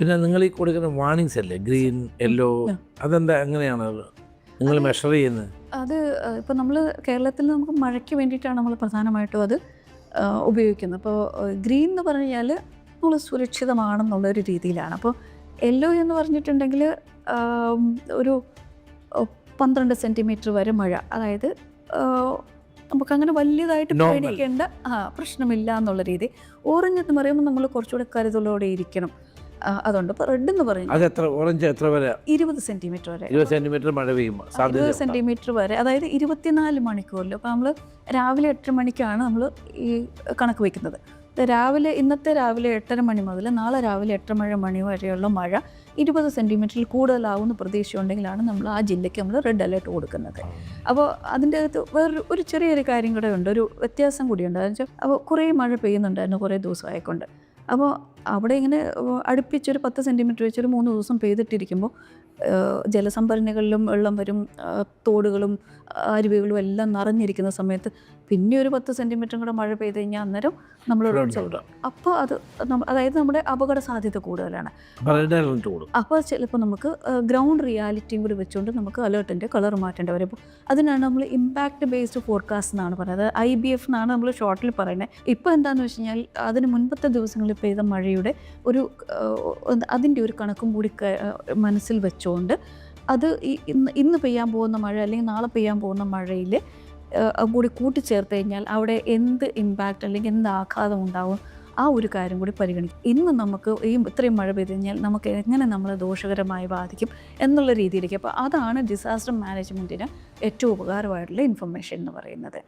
പിന്നെ നിങ്ങൾ ഈ കൊടുക്കുന്ന വാണിങ്സ് അല്ലേ? ഗ്രീൻ യെല്ലോ അതെന്താ എങ്ങനെയാണ്? നിങ്ങൾ മെഷർ ചെയ്യുന്നത്? അത് ഇപ്പോൾ നമ്മൾ കേരളത്തിൽ നമുക്ക് മഴയ്ക്ക് വേണ്ടിയിട്ടാണ് നമ്മൾ പ്രധാനമായിട്ടും അത് ഉപയോഗിക്കുന്നത്. അപ്പോൾ ഗ്രീൻ എന്ന് പറഞ്ഞാൽ കഴിഞ്ഞാൽ നമ്മൾ സുരക്ഷിതമാണെന്നുള്ളൊരു രീതിയിലാണ്. അപ്പോൾ യെല്ലോ എന്ന് പറഞ്ഞിട്ടുണ്ടെങ്കിൽ ഒരു പന്ത്രണ്ട് സെന്റിമീറ്റർ വരെ മഴ. അതായത് നമുക്ക് അങ്ങനെ വലിയതായിട്ട് പേടിക്കേണ്ട ആ പ്രശ്നമില്ല എന്നുള്ള രീതി. ഓറഞ്ച് എന്ന് പറയുമ്പോൾ നമ്മൾ കുറച്ചുകൂടെ കരുതലോടെ ഇരിക്കണം. അതുകൊണ്ട് റെഡ് എന്ന് പറയുന്നത് അത് എത്ര ഓറഞ്ച് എത്ര വരെ? ഇരുപത് സെന്റിമീറ്റർ വരെ. ഇരുപത് സെന്റിമീറ്റർ മഴ പെയ്യും. ഇരുപത് സെന്റിമീറ്റർ വരെ. അതായത് ഇരുപത്തിനാല് മണിക്കൂറിൽ അപ്പോൾ നമ്മൾ രാവിലെ എട്ടര മണിക്കാണ് നമ്മൾ ഈ കണക്ക് വയ്ക്കുന്നത് രാവിലെ ഇന്നത്തെ രാവിലെ എട്ടര മണി മുതൽ നാളെ രാവിലെ എട്ടര മഴ മണി വരെയുള്ള മഴ ഇരുപത് സെന്റിമീറ്ററിൽ കൂടുതലാവുന്ന പ്രതീക്ഷയുണ്ടെങ്കിലാണ് നമ്മൾ ആ ജില്ലയ്ക്ക് നമ്മൾ റെഡ് അലേർട്ട് കൊടുക്കുന്നത്. അപ്പോൾ അതിന്റെ അകത്ത് വേറൊരു ഒരു ചെറിയൊരു കാര്യം കൂടെ ഉണ്ട്. ഒരു വ്യത്യാസം കൂടിയുണ്ട്. അതെന്ന് വെച്ചാൽ അപ്പോൾ കുറേ മഴ പെയ്യുന്നുണ്ടായിരുന്നു കുറേ ദിവസമായിക്കൊണ്ട്. അപ്പോൾ അവിടെ ഇങ്ങനെ അടുപ്പിച്ചൊരു പത്ത് സെന്റിമീറ്റർ വെച്ചൊരു മൂന്ന് ദിവസം പെയ്തിട്ടിരിക്കുമ്പോൾ ജലസംഭരണികളിലും വെള്ളം വരും തോടുകളും അരുവികളും എല്ലാം നിറഞ്ഞിരിക്കുന്ന സമയത്ത് പിന്നെ ഒരു പത്ത് സെന്റിമീറ്ററും കൂടെ മഴ പെയ്ത് കഴിഞ്ഞാൽ അന്നേരം നമ്മൾ അപ്പോൾ അത് അതായത് നമ്മുടെ അപകട സാധ്യത കൂടുതലാണ്. അപ്പോൾ ചിലപ്പോൾ നമുക്ക് ഗ്രൗണ്ട് റിയാലിറ്റിയും കൂടി വെച്ചുകൊണ്ട് നമുക്ക് അലേർട്ടിന്റെ കളർ മാറ്റേണ്ടി വരും. അപ്പോൾ അതിനാണ് നമ്മൾ ഇമ്പാക്റ്റ് ബേസ്ഡ് ഫോർകാസ്റ്റ് എന്നാണ് പറയുന്നത്. ഐ ബി എഫ് എന്നാണ് നമ്മൾ ഷോർട്ടിൽ പറയുന്നത്. ഇപ്പോൾ എന്താണെന്ന് വെച്ച് കഴിഞ്ഞാൽ അതിന് മുൻപത്തെ ദിവസങ്ങളിൽ പെയ്ത മഴയുടെ ഒരു അതിന്റെ ഒരു കണക്കും കൂടി മനസ്സിൽ വെച്ചുകൊണ്ട് അത് ഇന്ന് ഇന്ന് പെയ്യാൻ പോകുന്ന മഴ അല്ലെങ്കിൽ നാളെ പെയ്യാൻ പോകുന്ന മഴയിൽ കൂടി കൂട്ടിച്ചേർത്ത് കഴിഞ്ഞാൽ അവിടെ എന്ത് ഇമ്പാക്റ്റ് അല്ലെങ്കിൽ എന്ത് ആഘാതം ഉണ്ടാവും ആ ഒരു കാര്യം കൂടി പരിഗണിക്കും. ഇന്ന് നമുക്ക് ഈ ഇത്രയും മഴ പെയ്ത് കഴിഞ്ഞാൽ നമുക്ക് എങ്ങനെ നമ്മളെ ദോഷകരമായി ബാധിക്കും എന്നുള്ള രീതിയിലേക്ക്. അപ്പോൾ അതാണ് ഡിസാസ്റ്റർ മാനേജ്മെന്റിന് ഏറ്റവും ഉപകാരമായിട്ടുള്ള ഇൻഫർമേഷൻ എന്ന് പറയുന്നത്.